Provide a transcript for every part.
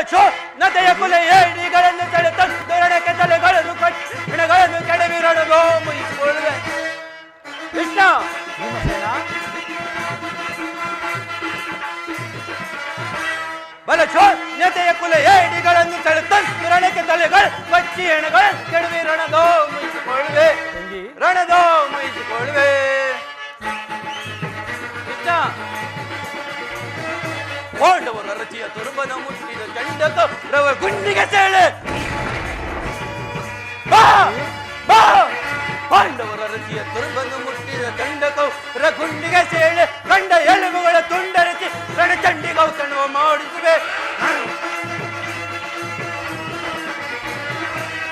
ಬಲಚೋ ನದೆಯ ಕುಲೆ ಏಡಿಗಳನ್ನು ಸೆಳೆತ ಧೋರಣಕ್ಕೆ ತಲೆಗಳನ್ನು ಕಟ್ಟಿ ಹೆಣಗಳನ್ನು ಕೆಡವಿರಡಗೋ ಮುಗಿಸಿಕೊಳ್ಳುವೆ ಕೃಷ್ಣ ಭೀಮಸೇನ ಬಲಚೋ ನೆತೆಯ ಕುಲ ಏಡಿಗಳನ್ನು ಸೆಳೆತ ಧೋರಣಕ್ಕೆ ತಲೆಗಳು ಕಚ್ಚಿ ಹೆಣಗಳನ್ನು ಕೆಡವಿರಣದೋ ಮುಗಿಸಿಕೊಳ್ಳುವೆ ತಂಗಿ ರಣದೋ ಮುಟ್ಟಿದ ಚಂಡಕ ರವ ಗುಂಡಿಗೆ ಸೇಳೆ. ಬಾ ಬಾ. ಪಾಂಡವರ ರಚಿಯ ತುರುಬನ್ನು ಮುಟ್ಟಿದ ಚಂಡಕ ಗುಂಡಿಗೆ ಸೇಳೆ. ಕಂಡ ಎಲುಬುಗಳ ತುಂಡರಿಸಿ ರಣಚಂಡಿ ಗೌತಣವ ಮಾಡಿಸುವೆ.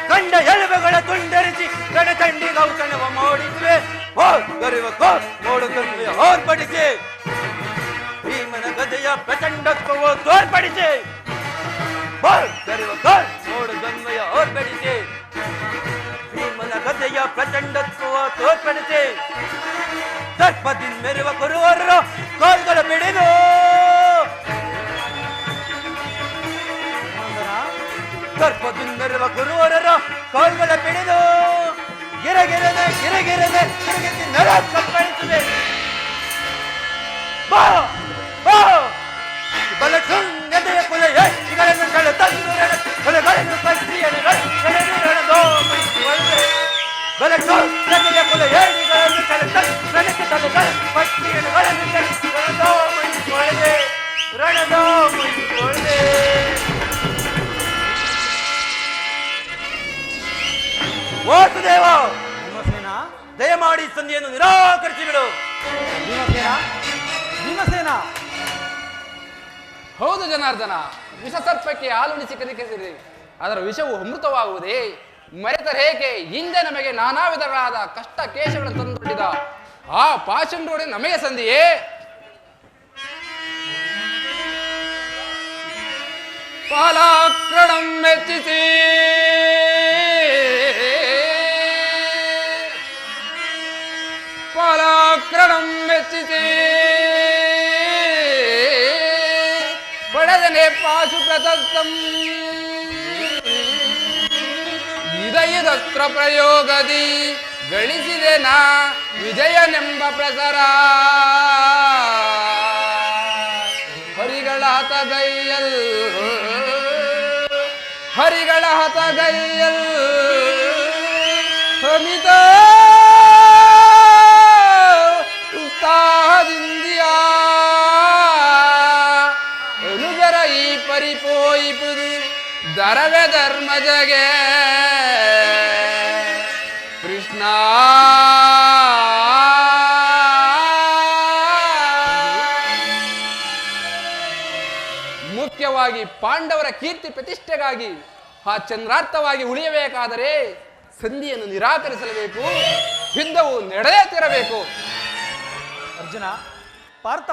ಕಂಡ ಎಲುಬುಗಳ ತುಂಡರಿಸಿ ರಣಚಂಡಿ ಗೌತಣವ ಮಾಡಿಸುವೆ. ಹೋ ಗರಿವ ಕೋ ಮೋಡ ಕರುವೆ ಹೋರ್ಪಡಿಸಿ. ಗದೆಯ ಪ್ರಚಂಡತ್ವವ ತೋರ್ಪಡಿಸಿ ಬೋಲ್ ಗರಿವ ಗೋಲ್ ನೋಡು ಗಂಗೆಯ ಹೋರ್ಪಡಿಸಿ ಭೀಮನ ಗದೆಯ ಪ್ರಚಂಡತ್ವವ ತೋರ್ಪಡಿಸಿ ಸರ್ಪದಿಂದ ಮೆರುವ ಕುರುವರರು ಕೋಲ್ಗಳ ಬಿಡಿದು ನಂದನ ಸರ್ಪದಿಂದ ಮೆರುವ ಕುರುವರರು ಕೋಲ್ಗಳ ಬಿಡಿದು ಗಿರಗಿರದೆ ಗಿರಗಿರದೆ ಗಿರಗಿಸಿ ನೆಲ ವಾಸುದೇವ ಭೀಮಸೇನ? ದಯಮಾಡಿ ಸಂಧಿಯನ್ನು ನಿರಾಕರಿಸಿ ಬಿಡು. ಭೀಮಸೇನ? ಭೀಮಸೇನ? ಹೌದು ಜನಾರ್ದನ ವಿಷಸರ್ಪಕ್ಕೆ ಹಾಲುಣಿಸಿ ಕಲಿಸಿರಿ ಅದರ ವಿಷವು ಅಮೃತವಾಗುವುದೇ? ಮರೆತರೇಕೆ ಹಿಂದೆ ನಮಗೆ ನಾನಾ ವಿಧಗಳಾದ ಕಷ್ಟ ಕೇಶಗಳನ್ನು ತಂದೊಡ್ಡಿದ ಆ ಪಾಷಂಡೋಡೆ ನಮಗೆ ಸಂದಿಯೇ. ಪಾಲಾಕ್ರಣಂ ಮೆಚ್ಚಿಸಿ. ಪಾಲಾಕ್ರಣಂ ಮೆಚ್ಚಿಸಿ. ಬಡದನೆ ಪಾಶು ಪ್ರದತ್ತಂ ಇದಯದಸ್ತ್ರ ಪ್ರಯೋಗದಿ ಗಳಿಸಿದೆ ನಾ ವಿಜಯನೆಂಬ ಪ್ರಸರ. ಹರಿಗಳ ಹತಗೈಯಲ್ ಹರಿಗಳ ಹತಗೈಯಲ್ ಸಮಿತ ಉತ್ಸಾಹದಿಂದಿಯ ಪರಿಪೋಯಿಪುದು ಧರ್ಮ ಜಗೆ ಕೃಷ್ಣ. ಮುಖ್ಯವಾಗಿ ಪಾಂಡವರ ಕೀರ್ತಿ ಪ್ರತಿಷ್ಠೆಗಾಗಿ ಆ ಚಂದ್ರಾರ್ಥವಾಗಿ ಉಳಿಯಬೇಕಾದರೆ ಸಂಧಿಯನ್ನು ನಿರಾಕರಿಸಲೇಬೇಕು, ಯುದ್ಧವು ನಡೆಯುತ್ತಿರಬೇಕು ತಿರಬೇಕು. ಅರ್ಜುನ, ಪಾರ್ಥ